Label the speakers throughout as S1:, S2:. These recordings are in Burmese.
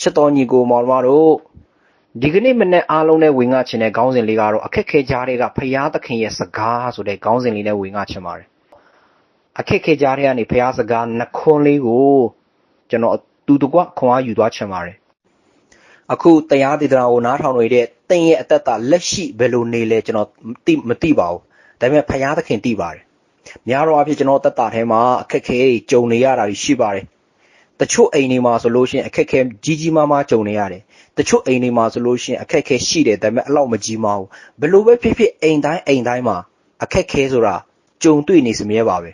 S1: ချစ်တော်ညီကိုမောင်မတို့ဒီကနေ့မနေ့အားလုံးနဲ့ဝင်ငါချင်တဲ့ခေါင်းစဉ်လေးကတော့အခက်ခဲကြားတွေကဖရာသခင်ရဲ့စကားဆိုတဲ့ခေါင်းစဉ်လေးနဲ့ဝင်ငါချင်ပါတယ်အခက်ခဲကြားတွေကနေဖရာစကားနှခွန်းလေးကိုကျွန်တော်တူတကွခွန်အားယူသွားချင်ပါတယ်အခုတရားဒေသနာကိုနားထောင်နေတဲ့တင်ရဲ့အသက်တာလက်ရှိဘယ်လိုနေလဲကျွန်တော်သိမသိပါဘူးဒါပေမဲ့ဖရာသခင်သိပါတယ်များတော့အဖြစ်ကျွန်တော်တက်တာထဲမှာအခက်ခဲတွေကြုံနေရတာရှိပါတယ် တချို့အိမ်တွေမှာဆိုလို့ရှိရင်အခက်ခဲကြီးကြီးမားမားကြုံနေရတယ်တချို့အိမ်တွေမှာဆိုလို့ရှိရင်အခက်ခဲရှိတယ်ဒါပေမဲ့အလောက်မကြီးမားဘူးဘယ်လိုပဲဖြစ်ဖြစ်အိမ်တိုင်းအိမ်တိုင်းမှာအခက်ခဲဆိုတာကြုံတွေ့နေစမြဲပါပဲ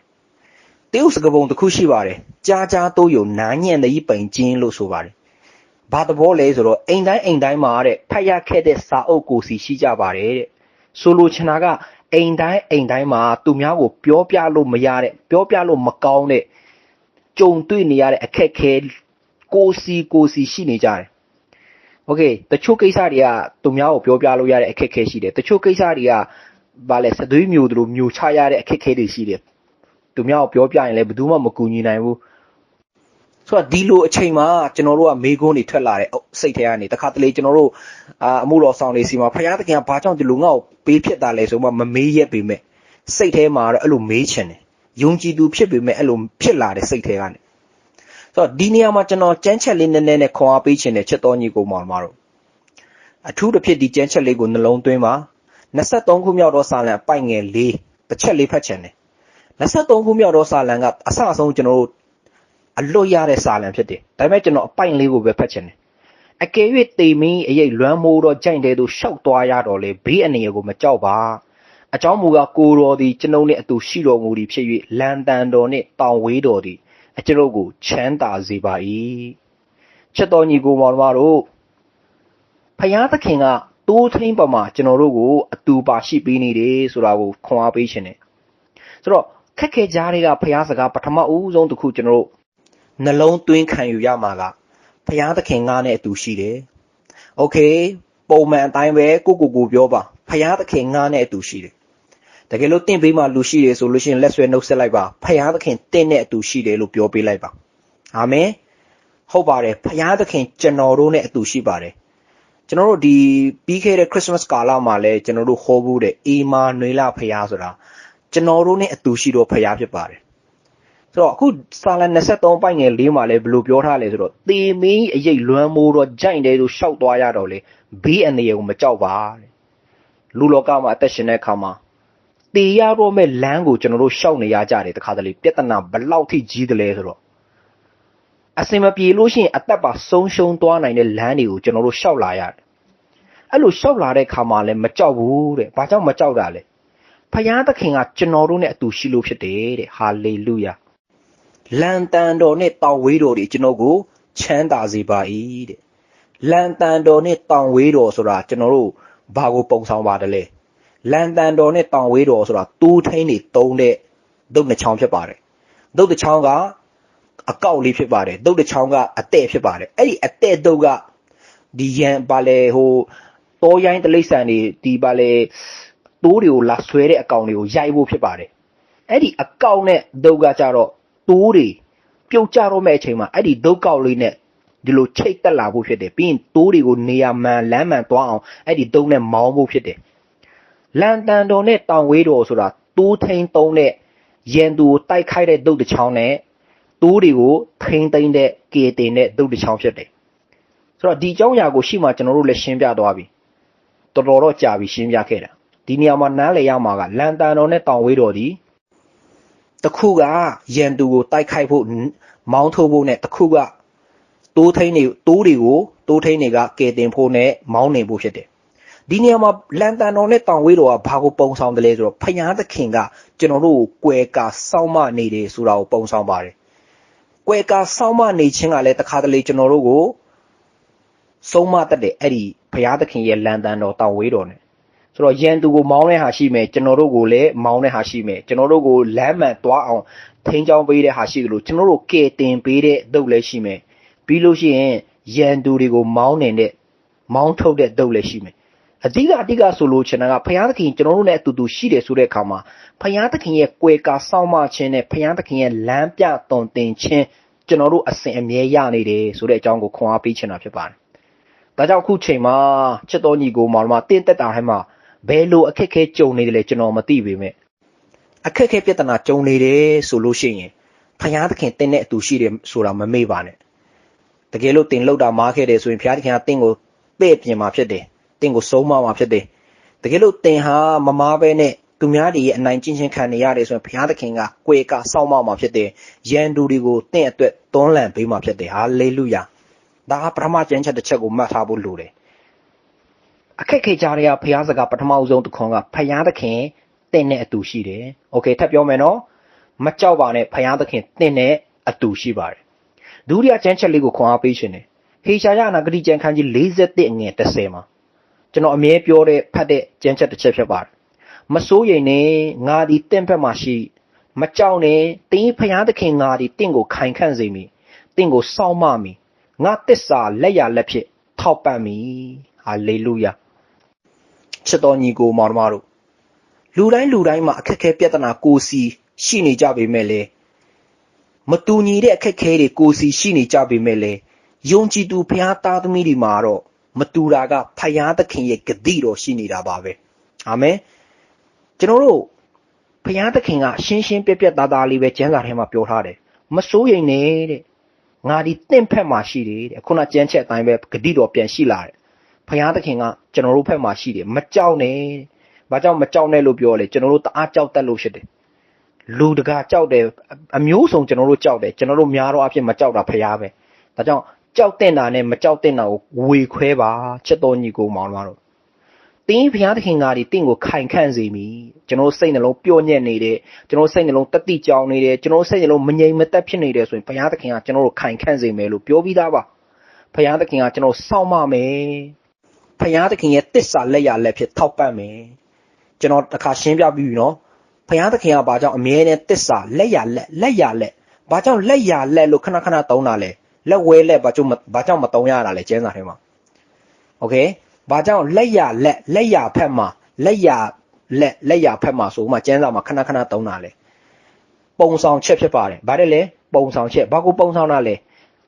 S1: တရုတ်စကပုံတစ်ခုရှိပါတယ်ကြားကြားတိုးယုံနားညံ့တဲ့ပိန်ကျင်းလို့ဆိုပါတယ်ဘာသဘောလဲဆိုတော့အိမ်တိုင်းအိမ်တိုင်းမှာတဲ့ဖတ်ရခဲ့တဲ့စာအုပ်ကိုစီရှိကြပါတယ်တဲ့ဆိုလိုချင်တာကအိမ်တိုင်းအိမ်တိုင်းမှာသူများကိုပြောပြလို့မရတဲ့ပြောပြလို့မကောင်းတဲ့ ကြုံတွေ့နေရတဲ့အခက်ခဲကိုစီကိုစီရှိနေကြတယ်။ Okay တချို့ကိစ္စတွေကသူများကိုပြောပြလို့ရတဲ့အခက်ခဲရှိတယ်။တချို့ကိစ္စတွေကဘာလဲစသွေးမျိုးတို့မျိုးချရတဲ့အခက်ခဲတွေရှိတယ်။သူများကိုပြောပြရင်လည်းဘယ်သူမှမကူညီနိုင်ဘူး။ဆိုတော့ဒီလိုအချိန်မှာကျွန်တော်တို့ကမေးခွန်းတွေထွက်လာတဲ့စိတ်ထဲကနေတခါတလေကျွန်တော်တို့အာအမှုတော်ဆောင်တွေစီမှာဖခင်သခင်ကဘာကြောင့်ဒီလိုငါ့ကိုပေးဖြစ်တာလဲဆိုမှမမေးရက်ပေမဲ့စိတ်ထဲမှာတော့အဲ့လိုမေးချင်တယ် ယုံကြည်သူဖြစ်ပေမဲ့အဲ့လိုဖြစ်လာတဲ့စိတ်ထဲကနေဆိုတော့ဒီနေရာမှာကျွန်တော်ကြမ်းချက်လေးနည်းနည်းနဲ့ခွန်အားပေးခြင်းနဲ့ချက်တော်ညီကိုမောင်မတို့အထူးတစ်ဖြစ်ဒီကြမ်းချက်လေးကိုနှလုံးသွင်းပါ23ခုမြောက်သောစာလံအပိုက်ငယ်၄တစ်ချက်လေးဖတ်ချင်တယ်23ခုမြောက်သောစာလံကအဆအဆုံးကျွန်တော်တို့အလွတ်ရတဲ့စာလံဖြစ်တယ်ဒါပေမဲ့ကျွန်တော်အပိုက်လေးကိုပဲဖတ်ချင်တယ်အကယ်၍တေမင်းအရေးလွမ်းမိုးတော့ကြိုင်တဲ့သူရှောက်သွားရတော့လေဘေးအနေရကိုမကြောက်ပါ အကြောင်းမူကားကိုတော်သည်ကျွန်ုပ်နှင့်အတူရှိတော်မူသည်ဖြစ်၍လန်တန်တော်နှင့်တောင်ဝေးတော်သည်အကျွန်ုပ်ကိုချမ်းသာစေပါ၏ချက်တော်ညီကိုမောင်တို့ဖယားသခင်ကတိုးထင်းပမာကျွန်တော်တို့ကိုအတူပါရှိပေးနေတယ်ဆိုတာကိုခွန်အားပေးခြင်းနဲ့ဆိုတော့ခက်ခဲကြားတွေကဖယားစကားပထမဦးဆုံးတစ်ခုကျွန်တော်တို့နှလုံးသွင်းခံယူရမှာကဖယားသခင်ငါနဲ့အတူရှိတယ်โอเคပုံမှန်အတိုင်းပဲကိုကိုကိုပြောပါဖယားသခင်ငါနဲ့အတူရှိတယ် တကယ်လို့တင့်ဘေးမှာလူရှိတယ်ဆိုလို့ရှိရင်လက်ဆွဲနှုတ်ဆက်လိုက်ပါဖယားသခင်တင့်နဲ့အတူရှိတယ်လို့ပြောပေးလိုက်ပါအာမင်ဟုတ်ပါတယ်ဖယားသခင်ကျွန်တော်တို့နဲ့အတူရှိပါတယ်ကျွန်တော်တို့ဒီပြီးခဲ့တဲ့ Christmas ကာလမှာလည်းကျွန်တော်တို့ဟောဘူးတဲ့အေမာနွေလာဖယားဆိုတာကျွန်တော်တို့နဲ့အတူရှိတော့ဖယားဖြစ်ပါတယ်ဆိုတော့အခုစာလ23ပိုင်ငယ်၄မှာလည်းဘယ်လိုပြောထားလဲဆိုတော့သေမင်းအရေးလွမ်းမိုးတော့ကြိုင်တယ်လို့ရှောက်သွားရတော့လေဘေးအနေကိုမကြောက်ပါတဲ့လူလောကမှာအသက်ရှင်တဲ့အခါမှာ တေရတော့မဲ့လမ်းကိုကျွန်တော်တို့ရှောက်နေရကြတယ်တခါတလေပြဿနာဘလောက်ထိကြီးတယ်လဲဆိုတော့အစင်မပြေလို့ရှိရင်အသက်ပါဆုံးရှုံးသွားနိုင်တဲ့လမ်းတွေကိုကျွန်တော်တို့ရှောက်လာရတယ်အဲ့လိုရှောက်လာတဲ့ခါမှာလည်းမကြောက်ဘူးတဲ့ဘာကြောင့်မကြောက်တာလဲဖယားသခင်ကကျွန်တော်တို့နဲ့အတူရှိလို့ဖြစ်တယ်တဲ့ဟာလေလုယာလန်တန်တော်နဲ့တောင်ဝေးတော်တွေကျွန်တော်ကိုချမ်းသာစေပါ၏တဲ့လန်တန်တော်နဲ့တောင်ဝေးတော်ဆိုတာကျွန်တော်တို့ဘာကိုပုံဆောင်ပါတယ်လဲ လန်တန်တော်နဲ့တောင်ဝေးတော်ဆိုတာတူးထိန်တွေတုံးတဲ့ဒုတ်နှချောင်းဖြစ်ပါတယ်ဒုတ်တစ်ချောင်းကအကောက်လေးဖြစ်ပါတယ်ဒုတ်တစ်ချောင်းကအတဲ့ဖြစ်ပါတယ်အဲ့ဒီအတဲ့ဒုတ်ကဒီရန်ပါလေဟိုတောရိုင်းတလိษံတွေဒီပါလေတိုးတွေကိုလာဆွဲတဲ့အကောင်တွေကိုရိုက်ဖို့ဖြစ်ပါတယ်အဲ့ဒီအကောက်နဲ့ဒုတ်ကကြတော့တိုးတွေပြုတ်ကြတော့မဲ့အချိန်မှာအဲ့ဒီဒုတ်ကောက်လေးနဲ့ဒီလိုချိတ်တက်လာဖို့ဖြစ်တယ်ပြီးရင်တိုးတွေကိုနေရာမှန်လမ်းမှန်သွားအောင်အဲ့ဒီတုံးနဲ့မောင်းဖို့ဖြစ်တယ် လန်တန်တော်နဲ့တောင်ဝေးတော်ဆိုတာတိုးထိန်တုံးနဲ့ရန်သူကိုတိုက်ခိုက်တဲ့ဒုတ်တစ်ချောင်းနဲ့တိုးတွေကိုထိန်သိမ့်တဲ့ကေတင်တဲ့ဒုတ်တစ်ချောင်းဖြစ်တယ်ဆိုတော့ဒီအကြောင်းအရာကိုရှိမှကျွန်တော်တို့လည်းရှင်းပြသွားပြီတော်တော်တော့ကြာပြီရှင်းပြခဲ့တာဒီနေရာမှာနားလည်ရမှာကလန်တန်တော်နဲ့တောင်ဝေးတော်ဒီတခုကရန်သူကိုတိုက်ခိုက်ဖို့မောင်းထုတ်ဖို့နဲ့တခုကတိုးထိန်တွေတိုးတွေကိုတိုးထိန်တွေကကယ်တင်ဖို့နဲ့မောင်းနေဖို့ဖြစ်တယ် ဒီနေရာမှာလန်တန်တော်နဲ့တောင်ဝေးတော်ကဘာကိုပုံဆောင်တယ်လဲဆိုတော့ဖယားသခင်ကကျွန်တော်တို့ကိုကွယ်ကာစောင့်မနေတယ်ဆိုတာကိုပုံဆောင်ပါတယ်ကွယ်ကာစောင့်မနေခြင်းကလည်းတခါတလေကျွန်တော်တို့ကိုဆုံးမတတ်တယ်အဲ့ဒီဘုရားသခင်ရဲ့လန်တန်တော်တောင်ဝေးတော်နဲ့ဆိုတော့ယန်သူကိုမောင်းတဲ့ဟာရှိမယ်ကျွန်တော်တို့ကိုလည်းမောင်းတဲ့ဟာရှိမယ်ကျွန်တော်တို့ကိုလမ်းမှန်သွားအောင်ထိန်းချောင်းပေးတဲ့ဟာရှိသလိုကျွန်တော်တို့ကယ်တင်ပေးတဲ့ဒုတ်လည်းရှိမယ်ပြီးလို့ရှိရင်ရန်သူတွေကိုမောင်းနေတဲ့မောင်းထုတ်တဲ့ဒုတ်လည်းရှိမယ် အဓိကအဓိကဆိုလို့ချင်တာကဘုရားသခင်ကျွန်တော်တို့နဲ့အတူတူရှိတယ်ဆိုတဲ့အခါမှာဘုရားသခင်ရဲ့ကွယ်ကာစောင့်မခြင်းနဲ့ဘုရားသခင်ရဲ့လမ်းပြသွန်သင်ခြင်းကျွန်တော်တို့အစဉ်အမြဲရနေတယ်ဆိုတဲ့အကြောင်းကိုခွန်အားပေးချင်တာဖြစ်ပါတယ်။ဒါကြောင့်အခုချိန်မှာချစ်တော်ညီကိုမောင်မတင်းတက်တာထဲမှာဘယ်လိုအခက်အခဲကြုံနေတယ်လဲကျွန်တော်မသိပေမဲ့အခက်အခဲပြဿနာကြုံနေတယ်ဆိုလို့ရှိရင်ဖယားသခင်တင်းတဲ့အတူရှိတယ်ဆိုတာမမေ့ပါနဲ့။တကယ်လို့တင်လောက်တာမားခဲ့တယ်ဆိုရင်ဖယားသခင်ကတင်းကိုပဲ့ပြင်มาဖြစ်တယ်။ တင်းကိုဆုံးမမှာဖြစ်တယ်။တကယ်လို့တင်ဟာမမားပဲနဲ့သူများတွေရဲ့အနိုင်ကျင့်ချင်းခံနေရတယ်ဆိုရင်ဘုရားသခင်ကကွေကစောင့်မမှာဖြစ်တယ်။ယန်တူတွေကိုတင့်အတွက်သွန်းလန့်ပေးမှာဖြစ်တယ်။ဟာလေလုယာ။ဒါကပထမကျမ်းချက်တစ်ချက်ကိုမှတ်ထားဖို့လိုတယ်။အခက်ခဲကြတဲ့ကဘုရားစကားပထမအဆုံးတစ်ခွန်းကဘုရားသခင်တင့်နဲ့အတူရှိတယ်။ Okay ထပ်ပြောမယ်နော်။မကြောက်ပါနဲ့ဘုရားသခင်တင့်နဲ့အတူရှိပါတယ်။ဒုတိယကျမ်းချက်လေးကိုခွန်အားပေးရှင်တယ်။ဟေရှာယနာဂတိကျမ်းခန်းကြီး41အငယ်30မှာ ကျွန်တော်အမြဲပြောတဲ့ဖတ်တဲ့ကျမ်းချက်တစ်ချက်ဖြစ်ပါတယ်မစိုးရိမ်နဲ့ငါသည်တင့်ဘက်မှာရှိမကြောက်နဲ့တင်းဖျားသခင်ငါသည်တင့်ကိုခိုင်ခန့်စေမည်တင့်ကိုစောင့်မမည်ငါတစ္ဆာလက်ရလက်ဖြစ်ထောက်ပံ့မည်ဟာလေလုယာချစ်တော်ညီကိုမောင်မတို့လူတိုင်းလူတိုင်းမှာအခက်အခဲပြဿနာကိုစီရှိနေကြပေမဲ့လေမတူညီတဲ့အခက်အခဲတွေကိုစီရှိနေကြပေမဲ့လေယုံကြည်သူဖျားသားသမီးတွေမှာတော့ မတူတာကဖျားသခင်ရဲ့ဂတိတော်ရှိနေတာပါပဲအာမင်ကျွန်တော်တို့ဘုရားသခင်ကရှင်းရှင်းပြပြသားသားလေးပဲကျမ်းစာထဲမှာပြောထားတယ်မစိုးရိမ်နဲ့တဲ့ငါဒီတင့်ဖက်မှာရှိတယ်တဲ့ခုနကျမ်းချက်အတိုင်းပဲဂတိတော်ပြန်ရှိလာတယ်ဘုရားသခင်ကကျွန်တော်တို့ဖက်မှာရှိတယ်မကြောက်နဲ့ဘာကြောင့်မကြောက်နဲ့လို့ပြောလဲကျွန်တော်တို့တအားကြောက်တတ်လို့ရှိတယ်လူတကာကြောက်တယ်အမျိုးစုံကျွန်တော်တို့ကြောက်တယ်ကျွန်တော်တို့များတော့အဖြစ်မကြောက်တာဖရားပဲဒါကြောင့် ကြောက်တဲ့နာနဲ့မကြောက်တဲ့နာကိုဝေခွဲပါချက်တော်ညီကိုမောင်တို့တင်းဘုရားသခင်ကဒီတင့်ကိုခိုင်ခန့်စေမည်ကျွန်တော်စိတ်နှလုံးပျော့ညက်နေတယ်ကျွန်တော်စိတ်နှလုံးတတိကြောင်နေတယ်ကျွန်တော်စိတ်နှလုံးမငြိမ်မသက်ဖြစ်နေတယ်ဆိုရင်ဘုရားသခင်ကကျွန်တော်တို့ခိုင်ခန့်စေမယ်လို့ပြောပြီးသားပါဘုရားသခင်ကကျွန်တော်စောင့်မမယ်ဘုရားသခင်ရဲ့တစ္ဆာလက်ရလက်ဖြစ်ထောက်ပံ့မယ်ကျွန်တော်တစ်ခါရှင်းပြပြီးပြီနော်ဘုရားသခင်ကဘာကြောင့်အမြဲတမ်းတစ္ဆာလက်ရလက်လက်ရလက်ဘာကြောင့်လက်ရလက်လို့ခဏခဏသုံးတာလဲ လက်ဝဲလက်ဘာကြောင့်ဘာကြောင့်မသုံးရတာလဲကျမ်းစာထဲမှာโอเคဘာကြောင့်လက်ရလက်လက်ရဖက်မှာလက်ရလက်လက်ရဖက်မှာဆိုမှကျန်းစာမှာခဏခဏသုံးတာလေပုံဆောင်ချက်ဖြစ်ပါတယ်ဗါတယ်လေပုံဆောင်ချက်ဘာကိုပုံဆောင်တာလဲ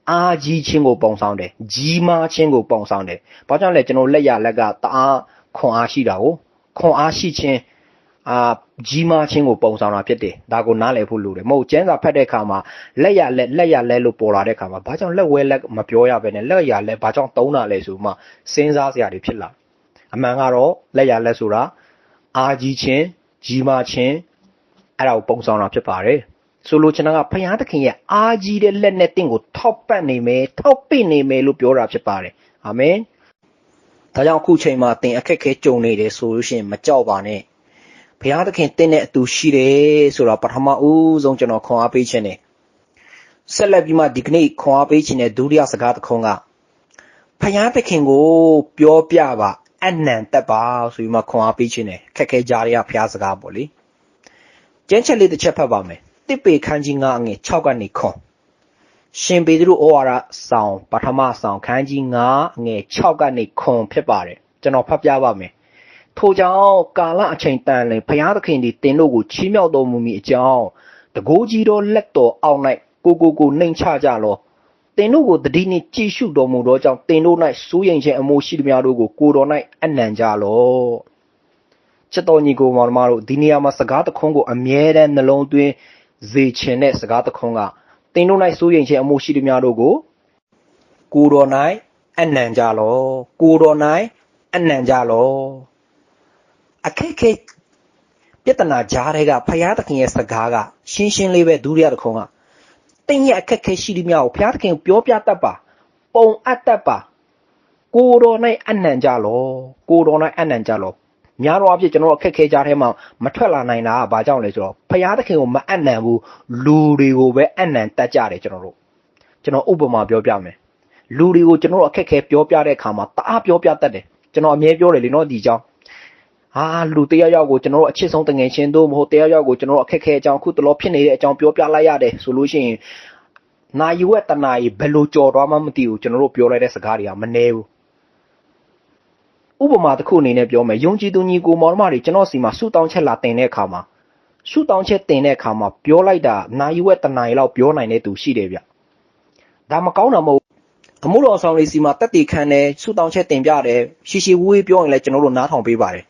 S1: အာကြီးချင်းကိုပုံဆောင်တယ်ကြီးမားချင်းကိုပုံဆောင်တယ်ဘာကြောင့်လဲကျွန်တော်လက်ရလက်ကတအားခွန်အားရှိတာကိုခွန်အားရှိချင်း အာကြီးမားချင်းကိုပုံဆောင်တာဖြစ်တယ်ဒါကိုနားလည်ဖို့လိုတယ်မဟုတ်ကျန်းစာဖတ်တဲ့အခါမှာလက်ရလက်လက်ရလက်လို့ပေါ်လာတဲ့အခါမှာဘာကြောင့်လက်ဝဲလက်မပြောရဘဲနဲ့လက်ရလက်ဘာကြောင့်သုံးတာလဲဆိုမှစဉ်းစားစရာတွေဖြစ်လာအမှန်ကတော့လက်ရလက်ဆိုတာအာကြီးချင်းကြီးမားချင်းအဲ့ဒါကိုပုံဆောင်တာဖြစ်ပါတယ်ဆိုလိုချင်တာကဖယားသခင်ရဲ့အာကြီးတဲ့လက်နဲ့တင့်ကိုထောက်ပံ့နေမယ်ထောက်ပင့်နေမယ်လို့ပြောတာဖြစ်ပါတယ်အာမင်ဒါကြောင့်အခုချိန်မှာသင်အခက်ခဲကြုံနေတယ်ဆိုလို့ရှိရင်မကြောက်ပါနဲ့ ဘုရားသခင်တင့်တဲ့အတူရှိတယ်ဆိုတော့ပထမဦးဆုံးကျွန်တော်ခွန်အားပေးခြင်းတယ်ဆက်လက်ပြီးမှဒီကနေ့ခွန်အားပေးခြင်းတဲ့ဒုတိယစကားတစ်ခုကဘုရားသခင်ကို ပြောပြပါအနံတက်ပါဆိုပြီးမှခွန်အားပေးခြင်းတယ်ခက်ခဲကြရဘုရားစကားပေါ့လေကျမ်းချက်လေးတစ်ချက်ဖတ်ပါမယ်တစ်ပေခန်းကြီး9အငယ်6ကနေခွန်ရှင်ပေတရုဩဝါဒဆောင်ပထမဆောင်ခန်းကြီး9အငယ်6ကနေခွန်ဖြစ်ပါတယ်ကျွန်တော်ဖတ်ပြပါမယ် ထိုကြောင့်ကာလအချိန်တန်လင်ဘုရားသခင်သည်တင်တို့ကိုချီးမြှောက်တော်မူမည်အကြောင်းတကိုးကြီးသောလက်တော်အောက်၌ကိုကိုကိုနှိမ်ချကြလောတင်တို့ကိုတတိနှင့်ကြည်ရှုတော်မူသောကြောင့်တင်တို့၌စိုးရိမ်ခြင်းအမှုရှိသမျှတို့ကိုကိုတော်၌အနံကြလောချစ်တော်ညီကိုမောင်မတို့ဒီနေရာမှာစကားတခွန်းကိုအမြဲတမ်းနှလုံးသွင်းစေခြင်းတဲ့စကားတခွန်းကတင်တို့၌စိုးရိမ်ခြင်းအမှုရှိသမျှတို့ကိုကိုတော်၌အနံကြလောကိုတော်၌အနံကြလော အခက်ခဲပြဿနာကြားတဲ့ကဖယားသခင်ရဲ့စကားကရှင်းရှင်းလေးပဲဒုတိယတစ်ခုကတင်းရဲ့အခက်ခဲရှိသမျှကိုဖယားသခင်ပြောပြတတ်ပါပုံအပ်တတ်ပါကိုတော်၌အနံကြလောကိုတော်၌အနံကြလောများတော့အဖြစ်ကျွန်တော်အခက်ခဲကြားထဲမှာမထွက်လာနိုင်တာကဘာကြောင့်လဲဆိုတော့ဖယားသခင်ကိုမအနံဘူးလူတွေကိုပဲအနံတတ်ကြတယ်ကျွန်တော်တို့ကျွန်တော်ဥပမာပြောပြမယ်လူတွေကိုကျွန်တော်အခက်ခဲပြောပြတဲ့အခါမှာတအားပြောပြတတ်တယ်ကျွန်တော်အမြဲပြောတယ်လေနော်ဒီကြောင်း ဟာလူတယောက်ယောက်ကိုကျွန်တော်တို့အချစ်ဆုံးတငယ်ချင်းတို့မဟုတ်တယောက်ယောက်ကိုကျွန်တော်တို့အခက်ခဲအကြောင်းအခုတလောဖြစ်နေတဲ့အကြောင်းပြောပြလိုက်ရတယ်ဆိုလို့ရှိရင်နာယူရဲ့တနာကြီးဘယ်လိုကြော်သွားမှမသိဘူးကျွန်တော်တို့ပြောလိုက်တဲ့စကားတွေကမနှဲဘူးဥပမာတစ်ခုအနေနဲ့ပြောမယ်ယုံကြည်သူညီကိုမောင်မတွေကျွန်တော်စီမှာဆူတောင်းချက်လာတင်တဲ့အခါမှာဆူတောင်းချက်တင်တဲ့အခါမှာပြောလိုက်တာနာယူရဲ့တနာကြီးလောက်ပြောနိုင်တဲ့သူရှိတယ်ဗျဒါမကောင်းတာမဟုတ်အမှုတော်ဆောင်လေးစီမှာတက်တီခံတယ်ဆူတောင်းချက်တင်ပြတယ်ရှီရှီဝေးဝေးပြောရင်လည်းကျွန်တော်တို့နားထောင်ပေးပါတယ်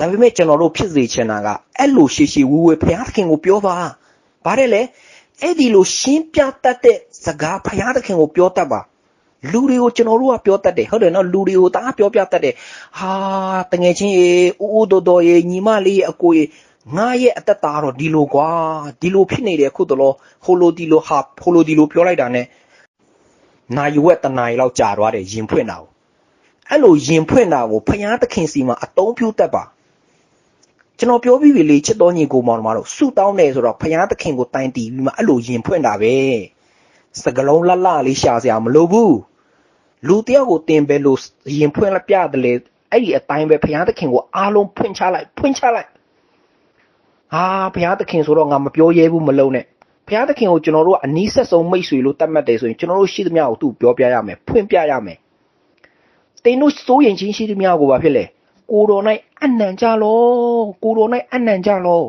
S1: ဒါပေမဲ့ကျွန်တော်တို့ဖြစ်စေချင်တာကအဲ့လိုရှီရှီဝေးဝေးဘုရားသခင်ကိုပြောပါဗါတယ်လေအဲ့ဒီလိုရှင်းပြတတ်တဲ့စကားဘုရားသခင်ကိုပြောတတ်ပါလူတွေကိုကျွန်တော်တို့ကပြောတတ်တယ်ဟုတ်တယ်နော်လူတွေကိုတအားပြောပြတတ်တယ်ဟာတငယ်ချင်းရေဦးဦးတော်တော်ရေညီမလေးရေအကိုရေငါရဲ့အသက်တာတော့ဒီလိုကွာဒီလိုဖြစ်နေတယ်ခုတလောဟိုလိုဒီလိုဟာဟိုလိုဒီလိုပြောလိုက်တာ ਨੇ နိုင်ဝက်တနာရီလောက်ကြာသွားတယ်ရင်ဖွင့်တာကိုအဲ့လိုရင်ဖွင့်တာကိုဖယားသခင်စီမှာအတုံးပြုတ်တတ်ပါ ကျွန်တော်ပြောပြီးပြီလေချစ်တော်ညီကိုမောင်တို့တို့ဆူတောင်းတယ်ဆိုတော့ဖယားသခင်ကိုတိုင်တီးပြီးမှအဲ့လိုရင်ဖွင့်တာပဲစကလုံးလှလှလေးရှာစရာမလိုဘူးလူတယောက်ကိုတင်ပဲလို့ရင်ဖွင့်လက်ပြတယ်လေအဲ့ဒီအတိုင်းပဲဖယားသခင်ကိုအားလုံးဖွင့်ချလိုက်ဖွင့်ချလိုက်ဟာဖယားသခင်ဆိုတော့ငါမပြောရဲဘူးမလုံးနဲ့ဖယားသခင်ကိုကျွန်တော်တို့ကအနီးဆက်ဆုံးမိတ်ဆွေလို့တတ်မှတ်တယ်ဆိုရင်ကျွန်တော်တို့ရှိသမျှကိုသူ့ပြောပြရမယ်ဖွင့်ပြရမယ်တင်တို့စိုးရင်ချင်းရှိသမျှကိုဘာဖြစ်လဲ ကိုတော်၌အနံ့ကြလောကိုတော်၌အနံ့ကြလော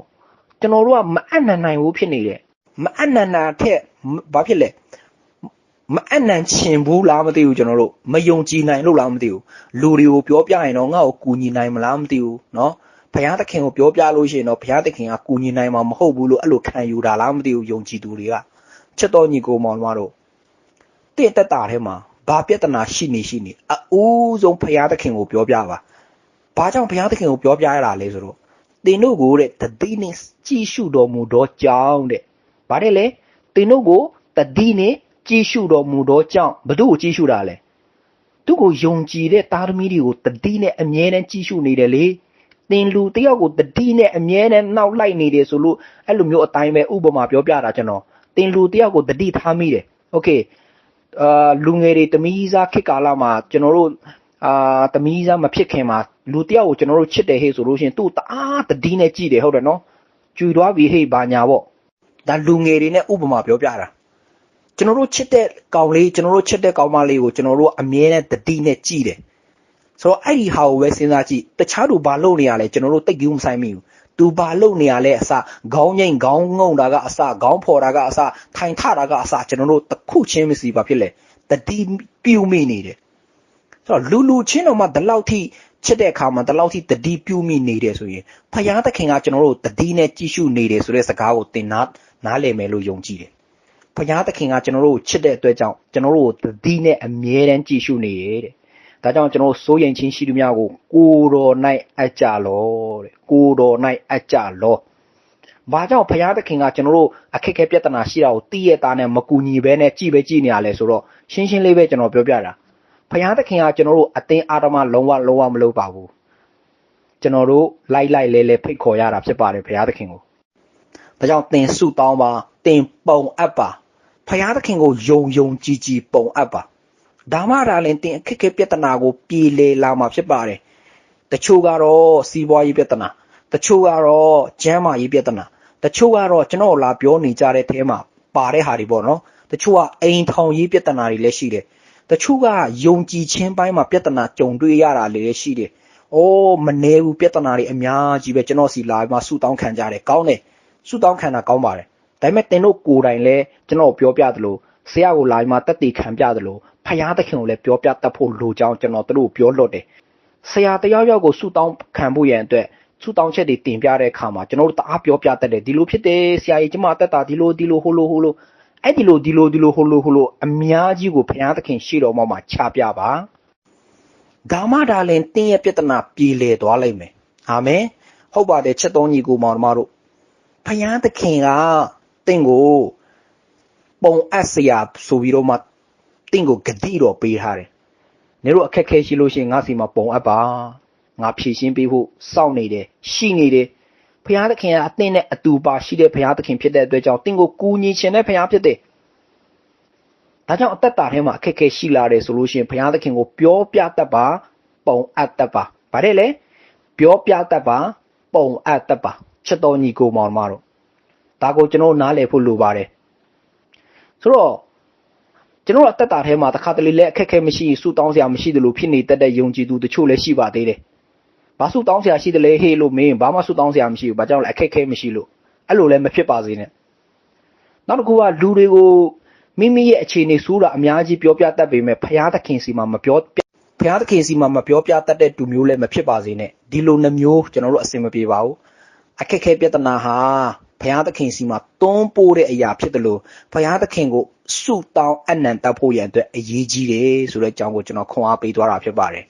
S1: ကျွန်တော်တို့ကမအနံ့နိုင်ဘူးဖြစ်နေတယ်မအနံ့နာထက်ဘာဖြစ်လဲမအနံ့ချင်ဘူးလားမသိဘူးကျွန်တော်တို့မယုံကြည်နိုင်လို့လားမသိဘူးလူတွေကိုပြောပြရင်တော့ငါ့ကိုကူညီနိုင်မလားမသိဘူးเนาะဘုရားသခင်ကိုပြောပြလို့ရှိရင်တော့ဘုရားသခင်ကကူညီနိုင်မှာမဟုတ်ဘူးလို့အဲ့လိုခံယူတာလားမသိဘူးယုံကြည်သူတွေကချက်တော်ညီကိုမောင်တို့တင့်တက်တာထဲမှာဘာပြဿနာရှိနေရှိနေအဦးဆုံးဘုရားသခင်ကိုပြောပြပါ ဘာကြောင့်ဘုရားသခင်ကိုပြောပြရတာလဲဆိုတော့တင်တို့ကိုတဲ့တတိနဲ့ကြည်ရှုတော်မူသောကြောင့်တဲ့ဗါတယ်လေတင်တို့ကိုတတိနဲ့ကြည်ရှုတော်မူသောကြောင့်ဘု து ကိုကြည်ရှုတာလဲသူ့ကိုယုံကြည်တဲ့သားသမီးတွေကိုတတိနဲ့အမြဲတမ်းကြည်ရှုနေတယ်လေသင်လူတယောက်ကိုတတိနဲ့အမြဲတမ်းနောက်လိုက်နေတယ်ဆိုလို့အဲ့လိုမျိုးအတိုင်းပဲဥပမာပြောပြတာကျွန်တော်သင်လူတယောက်ကိုတတိထားမိတယ်โอเคအာလူငယ်တွေတမီးစားခေတ်ကာလမှာကျွန်တော်တို့ အာတမီးစားမဖြစ်ခင်မှာလူတယောက်ကိုကျွန်တော်တို့ချစ်တယ်ဟေ့ဆိုလို့ရှိရင်သူ့တအားတတိနဲ့ကြည့်တယ်ဟုတ်တယ်နော်ကြွေသွားပြီဟေ့ဘာညာပေါ့ဒါလူငယ်တွေနဲ့ဥပမာပြောပြတာကျွန်တော်တို့ချစ်တဲ့ကောင်လေးကျွန်တော်တို့ချစ်တဲ့ကောင်မလေးကိုကျွန်တော်တို့အမြဲတမ်းတတိနဲ့ကြည့်တယ်ဆိုတော့အဲ့ဒီဟာကိုပဲစဉ်းစားကြည့်တခြားသူဘာလုပ်နေရလဲကျွန်တော်တို့တိတ်ကူးမဆိုင်မိဘူးသူဘာလုပ်နေရလဲအစခေါင်းငိမ့်ခေါင်းငုံတာကအစခေါင်းဖော်တာကအစထိုင်ထတာကအစကျွန်တော်တို့တစ်ခုချင်းမစီပါဖြစ်လေတတိပြုတ်မိနေတယ် ဆိုတော့လူလူချင်းတော့မှဒီလောက်ထိချစ်တဲ့အခါမှာဒီလောက်ထိတတိပြုတ်မိနေတယ်ဆိုရင်ဖယားသခင်ကကျွန်တော်တို့တတိနဲ့ကြည့်ရှုနေတယ်ဆိုတဲ့စကားကိုသင်နာနားလည်မယ်လို့ယုံကြည်တယ်ဖယားသခင်ကကျွန်တော်တို့ချစ်တဲ့အတွက်ကြောင့်ကျွန်တော်တို့တတိနဲ့အမြဲတမ်းကြည့်ရှုနေတယ်တဲ့ဒါကြောင့်ကျွန်တော်စိုးရင်ချင်းရှိသူများကိုကိုတော်၌အကြလောတဲ့ကိုတော်၌အကြလောဘာကြောင့်ဘုရားသခင်ကကျွန်တော်တို့အခက်အခဲပြဿနာရှိတာကိုတည့်ရတာနဲ့မကူညီဘဲနဲ့ကြည်ပဲကြည်နေရလဲဆိုတော့ရှင်းရှင်းလေးပဲကျွန်တော်ပြောပြတာ ဘုရားသခင်ကကျွန်တော်တို့အတင်းအာဓမလုံးဝလုံးဝမလုပ်ပါဘူးကျွန်တော်တို့လိုက်လိုက်လဲလဲဖိတ်ခေါ်ရတာဖြစ်ပါတယ်ဘုရားသခင်ကိုဒါကြောင့်သင်ဆုတောင်းပါသင်ပုံအပ်ပါဘုရားသခင်ကိုယုံယုံကြည်ကြည်ပုံအပ်ပါဒါမှဒါလည်းတင်အခက်အခဲပြဿနာကိုပြေလည်လာမှာဖြစ်ပါတယ်တချို့ကတော့စီးပွားရေးပြဿနာတချို့ကတော့ကျန်းမာရေးပြဿနာတချို့ကတော့ကျွန်တော်လာပြောနေကြတဲ့အဲမှာပါတဲ့ဟာတွေပေါ့နော်တချို့ကအိမ်ထောင်ရေးပြဿနာတွေလည်းရှိတယ် တချို့ကယုံကြည်ခြင်းပိုင်းမှာပြဿနာကြုံတွေ့ရတာလည်းရှိတယ်။အိုးမနေဘူးပြဿနာတွေအများကြီးပဲကျွန်တော်စီလာပြီးမှဆူတောင်းခံကြတယ်ကောင်းတယ်ဆူတောင်းခံတာကောင်းပါတယ်။ဒါပေမဲ့တင်တို့ကိုယ်တိုင်လည်းကျွန်တော်ပြောပြသလိုဆရာကိုလာပြီးမှတက်တည်ခံပြသလိုဖယားသခင်ကိုလည်းပြောပြတတ်ဖို့လိုကြောင်းကျွန်တော်တို့ပြောလွတ်တယ်ဆရာတယောက်ယောက်ကိုဆူတောင်းခံဖို့ရန်အတွက်ဆူတောင်းချက်တွေတင်ပြတဲ့အခါမှာကျွန်တော်တို့တအားပြောပြတတ်တယ်ဒီလိုဖြစ်တယ်ဆရာကြီးကျမတက်တာဒီလိုဒီလိုဟိုလိုဟိုလို အဲ့ဒီလိုဒီလိုဒီလိုဟိုလိုဟိုလိုအများကြီးကိုဘုရားသခင်ရှေ့တော်မှာချပြပါဒါမှဒါလည်းတင်းရဲ့ပြဿနာပြေလည်သွားလိမ့်မယ်အာမင်ဟုတ်ပါတယ်ချက်တော်ညီကိုမောင်တို့ဘုရားသခင်ကတင့်ကိုပုံအပ်စရာဆိုပြီးတော့မှတင့်ကိုဂတိတော်ပေးထားတယ်။နေတို့အခက်ခဲရှိလို့ရှိရင်ငါစီမှာပုံအပ်ပါ။ငါဖြည့်ရှင်းပေးဖို့စောင့်နေတယ်ရှိနေတယ်။ ဘုရားသခင်ကအသင်နဲ့အတူပါရှိတဲ့ဘုရားသခင်ဖြစ်တဲ့အတွက်ကြောင့်တင့်ကိုကူညီခြင်းတဲ့ဘုရားဖြစ်တယ်။ဒါကြောင့်အသက်တာထဲမှာအခက်ခဲရှိလာတယ်ဆိုလို့ရှိရင်ဘုရားသခင်ကိုပြောပြတတ်ပါပုံအပ်တတ်ပါ။ဗါတယ်လေပြောပြတတ်ပါပုံအပ်တတ်ပါချက်တော်ညီကိုမောင်မတို့ဒါကိုကျွန်တော်နားလည်ဖို့လိုပါတယ်။ဆိုတော့ကျွန်တော်အသက်တာထဲမှာတစ်ခါတလေလည်းအခက်ခဲမရှိဆူတောင်းစရာမရှိသလိုဖြစ်နေတတ်တဲ့ယုံကြည်သူတချို့လည်းရှိပါသေးတယ်။ ဘာဆူတောင်းစရာရှိတယ်လဲဟေးလို့မင်းဘာမှဆူတောင်းစရာမရှိဘူး။ဘာကြောင့်လဲအခက်ခဲမရှိလို့အဲ့လိုလည်းမဖြစ်ပါစေနဲ့။နောက်တစ်ခုကလူတွေကိုမိမိရဲ့အခြေအနေဆိုးတာအများကြီးပြောပြတတ်ပေမဲ့ဖရာသခင်စီမှာမပြောပြဖရာသခင်စီမှာမပြောပြတတ်တဲ့သူမျိုးလည်းမဖြစ်ပါစေနဲ့ဒီလိုနှမျိုးကျွန်တော်တို့အဆင်မပြေပါဘူးအခက်အခဲပြဿနာဟာဖရာသခင်စီမှာတွန်းပို့တဲ့အရာဖြစ်တယ်လို့ဖရာသခင်ကိုဆုတောင်းအနံတတ်ဖို့ရန်အတွက်အရေးကြီးတယ်ဆိုတဲ့အကြောင်းကိုကျွန်တော်ခွန်အားပေးသွားတာဖြစ်ပါတယ်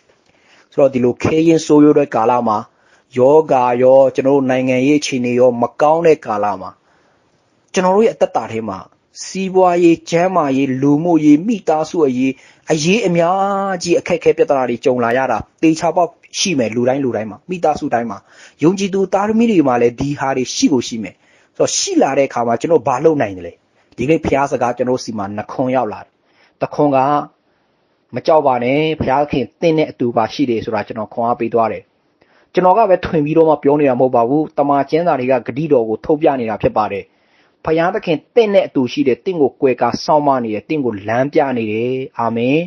S1: ဆိုတော့ဒီလိုခဲရင်ဆိုးရိုးတဲ့ကာလမှာယောဂါရောကျွန်တော်တို့နိုင်ငံရေးအခြေအနေရော မကောင်းတဲ့ကာလမှာကျွန်တော်တို့ရဲ့အသက်တာထဲမှာစီးပွားရေးကျန်းမာရေးလူမှုရေးမိသားစုအရေးအရေးအများကြီးအခက်အခဲပြဿနာတွေကြုံလာရတာတေချာပေါက်ရှိမယ်လူတိုင်းလူတိုင်းမှာမိသားစုတိုင်းမှာယုံကြည်သူသားသမီးတွေမှာလည်းဒီဟာတွေရှိကိုရှိမယ်ဆိုတော့ရှိလာတဲ့အခါမှာကျွန်တော်ဘာလုပ်နိုင်တယ်လဲဒီနေ့ဖျားစကားကျွန်တော်စီမှာနှခွန်ရောက်လာတယ်တခွန်က မကြောက်ပါနဲ့ဖျားခင်တင်းတဲ့အတူပါရှိတယ်ဆိုတာကျွန်တော်ခွန်အားပေးသွားတယ်ကျွန်တော်ကပဲထွင်ပြီးတော့မှပြောနေတာမဟုတ်ပါဘူးတမန်ကျမ်းစာတွေကဂတိတော်ကိုထုတ်ပြနေတာဖြစ်ပါတယ်ဖယားသခင်တင့်တဲ့အတူရှိတယ်တင့်ကိုကွယ်ကာစောင့်မနေတယ်တင့်ကိုလမ်းပြနေတယ်အာမင်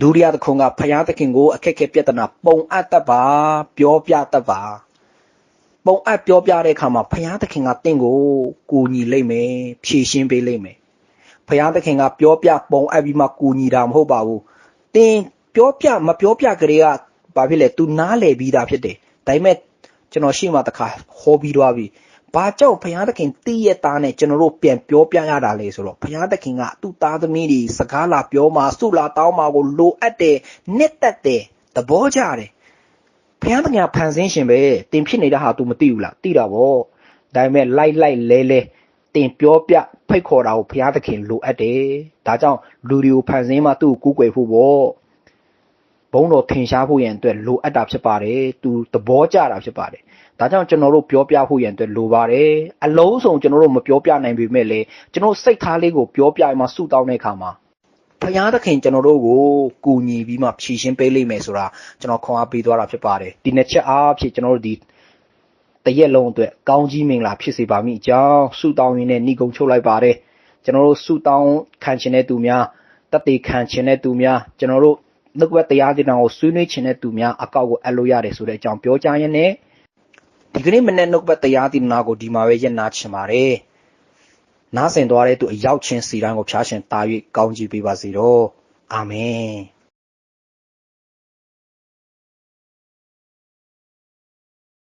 S1: ဒုတိယသခင်ကဖယားသခင်ကိုအခက်အခဲပြဿနာပုံအပ်တတ်ပါပြောပြတတ်ပါပုံအပ်ပြောပြတဲ့အခါမှာဖယားသခင်ကတင့်ကိုကူညီလိမ့်မယ်ဖြည့်ရှင်းပေးလိမ့်မယ် ဖယားသခင်ကပြောပြပုံအပ်ပြီးမှကူညီတာမဟုတ်ပါဘူးတင်ပြောပြမပြောပြကြတဲ့ကဘာဖြစ်လဲ तू နားလည်ပြီးသားဖြစ်တယ်ဒါပေမဲ့ကျွန်တော်ရှေ့မှာတခါဟောပြီးသွားပြီဘာကြောင့်ဘုရားသခင်တည့်ရသားနဲ့ကျွန်တော်တို့ပြန်ပြောပြရတာလဲဆိုတော့ဘုရားသခင်ကသူ့သားသမီးတွေစကားလာပြောမှာဆုလာတောင်းမှာကိုလိုအပ်တယ်နှစ်သက်တယ်သဘောကျတယ်ဘုရားသခင်ကဖန်ဆင်းရှင်ပဲတင်ဖြစ်နေတဲ့ဟာ तू မသိဘူးလားသိတာဗောဒါပေမဲ့လိုက်လိုက်လဲလဲ တင်ပြောပြဖိတ်ခေါ်တာကိုဘုရားသခင်လိုအပ်တယ်ဒါကြောင့်လူတွေကိုဖန်ဆင်းမှသူ့ကိုကူးကွယ်ဖို့ဗောဘုံတော်ထင်ရှားဖို့ရန်အတွက်လိုအပ်တာဖြစ်ပါတယ်သူသဘောကျတာဖြစ်ပါတယ်ဒါကြောင့်ကျွန်တော်တို့ပြောပြဖို့ရန်အတွက်လိုပါတယ်အလုံးစုံကျွန်တော်တို့မပြောပြနိုင်ပေမဲ့လည်းကျွန်တော်စိတ်ထားလေးကိုပြောပြမှဆုတောင်းတဲ့အခါမှာဘုရားသခင်ကျွန်တော်တို့ကိုကူညီပြီးမှဖြည့်ရှင်းပေးလိမ့်မယ်ဆိုတာကျွန်တော်ခွန်အားပေးသွားတာဖြစ်ပါတယ်ဒီနှစ်ချက်အားဖြင့်ကျွန်တော်တို့ဒီ တရက်လုံးအတွက်ကောင်းကြီးမင်္ဂလာဖြစ်စေပါမိအကြောင်းဆုတောင်းရင်းနဲ့ဏိကုံချုပ်လိုက်ပါတယ်ကျွန်တော်တို့ဆုတောင်းခံခြင်းတဲ့သူများတသက်ခံခြင်းတဲ့သူများကျွန်တော်တို့နှုတ်ကပတ်တရားဒေသနာကိုဆွေးနွေးခြင်းတဲ့သူများအကောက်ကိုအပ်လို့ရတယ်ဆိုတဲ့အကြောင်းပြောကြားရင်းနဲ့ဒီကနေ့မနေ့နှုတ်ကပတ်တရားဒေသနာကိုဒီမှာပဲရက်နာချင်ပါတယ်။နားဆင်သွားတဲ့သူအရောက်ချင်းစီတိုင်းကိုဖျားရှင်တာ၍ကောင်းချီးပေးပါစေတော့။အာမင်။